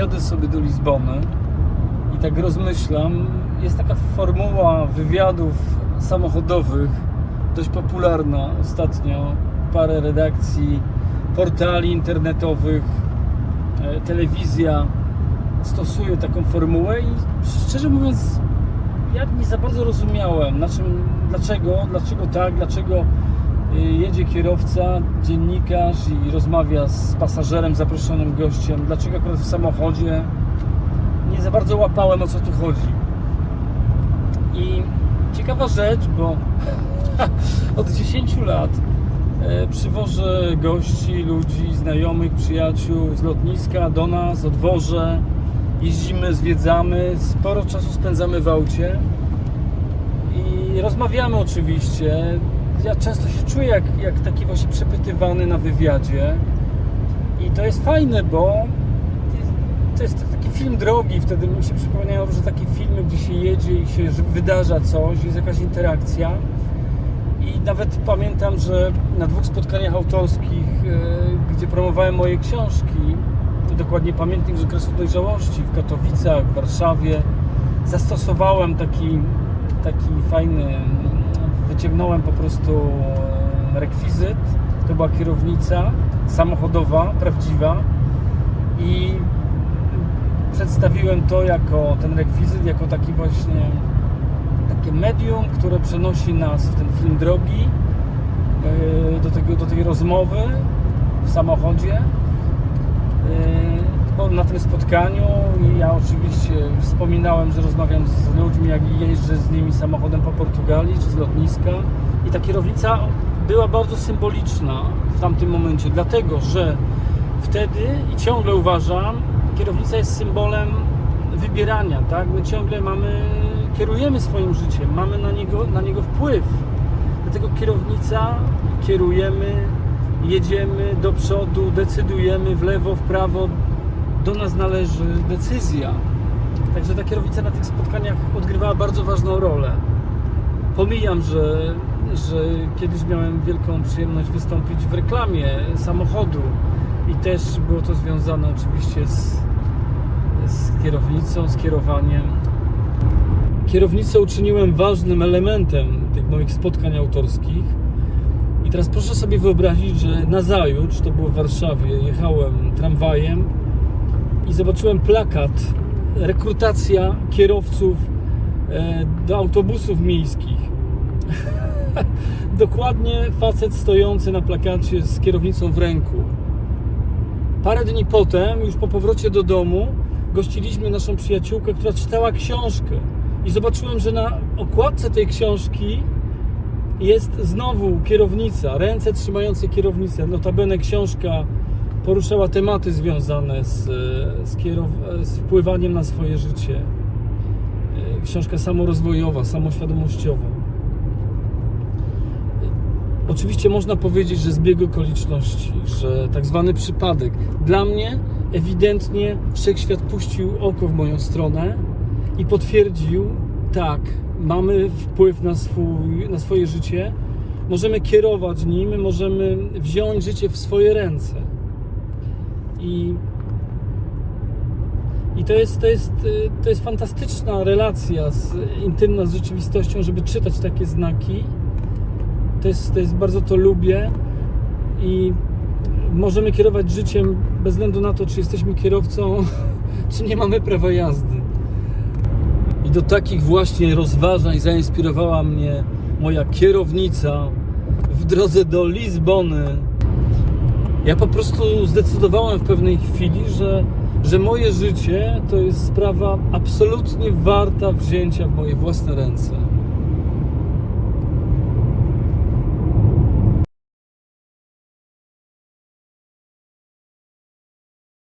jadę sobie do Lizbony i tak rozmyślam, jest taka formuła wywiadów samochodowych, dość popularna ostatnio, parę redakcji, portali internetowych, e, telewizja stosuje taką formułę i szczerze mówiąc ja nie za bardzo rozumiałem, na czym, dlaczego, dlaczego tak, dlaczego jedzie kierowca, dziennikarz i rozmawia z pasażerem, zaproszonym gościem, dlaczego akurat w samochodzie. Nie za bardzo łapałem o co tu chodzi. I ciekawa rzecz, bo od 10 lat e, przywożę gości, ludzi, znajomych, przyjaciół z lotniska do nas, odwożę, jeździmy, zwiedzamy, sporo czasu spędzamy w aucie i rozmawiamy oczywiście. Ja często się czuję jak, jak taki właśnie przepytywany na wywiadzie i to jest fajne, bo to jest taki film drogi, wtedy mi się przypominają, że takie filmy, gdzie się jedzie i się wydarza coś, jest jakaś interakcja. I nawet pamiętam, że na dwóch spotkaniach autorskich, e, gdzie promowałem moje książki, dokładnie pamiętnik z okresu dojrzałości w Katowicach, w Warszawie, zastosowałem taki, taki fajny, wyciągnąłem po prostu e, rekwizyt, to była kierownica samochodowa, prawdziwa i przedstawiłem to jako ten rekwizyt, jako taki właśnie takie medium, które przenosi nas w ten film drogi yy, do, tego, do tej rozmowy w samochodzie. Na tym spotkaniu ja oczywiście wspominałem, że rozmawiam z ludźmi, jak jeżdżę z nimi samochodem po Portugalii czy z lotniska i ta kierownica była bardzo symboliczna w tamtym momencie, dlatego że wtedy i ciągle uważam, kierownica jest symbolem wybierania, tak? My ciągle mamy, kierujemy swoim życiem, mamy na niego, na niego wpływ. Dlatego kierownica, kierujemy, jedziemy do przodu, decydujemy w lewo, w prawo, do nas należy decyzja. Także ta kierownica na tych spotkaniach odgrywała bardzo ważną rolę. Pomijam, że, że kiedyś miałem wielką przyjemność wystąpić w reklamie samochodu i też było to związane oczywiście z, z kierownicą, z kierowaniem. Kierownicę uczyniłem ważnym elementem tych moich spotkań autorskich. I teraz proszę sobie wyobrazić, że nazajutrz, to było w Warszawie, jechałem tramwajem i zobaczyłem plakat rekrutacja kierowców e, do autobusów miejskich. Dokładnie facet stojący na plakacie z kierownicą w ręku. Parę dni potem, już po powrocie do domu, gościliśmy naszą przyjaciółkę, która czytała książkę. I zobaczyłem, że na okładce tej książki jest znowu kierownica, ręce trzymające kierownicę. Notabene książka poruszała tematy związane z, z, kierow- z wpływaniem na swoje życie. E, Książka samorozwojowa, samoświadomościowa. E, Oczywiście można powiedzieć, że zbieg okoliczności, że tak zwany przypadek. Dla mnie ewidentnie wszechświat puścił oko w moją stronę i potwierdził, tak, mamy wpływ na, swój, na swoje życie, możemy kierować nim, możemy wziąć życie w swoje ręce. I, i to, jest, to, jest, y, to jest fantastyczna relacja z, intymna z rzeczywistością, żeby czytać takie znaki. To jest, to jest bardzo to lubię i możemy kierować życiem bez względu na to, czy jesteśmy kierowcą, czy nie mamy prawa jazdy. I do takich właśnie rozważań zainspirowała mnie moja kierownica w drodze do Lizbony. Ja po prostu zdecydowałem w pewnej chwili, że, że moje życie to jest sprawa absolutnie warta wzięcia w moje własne ręce.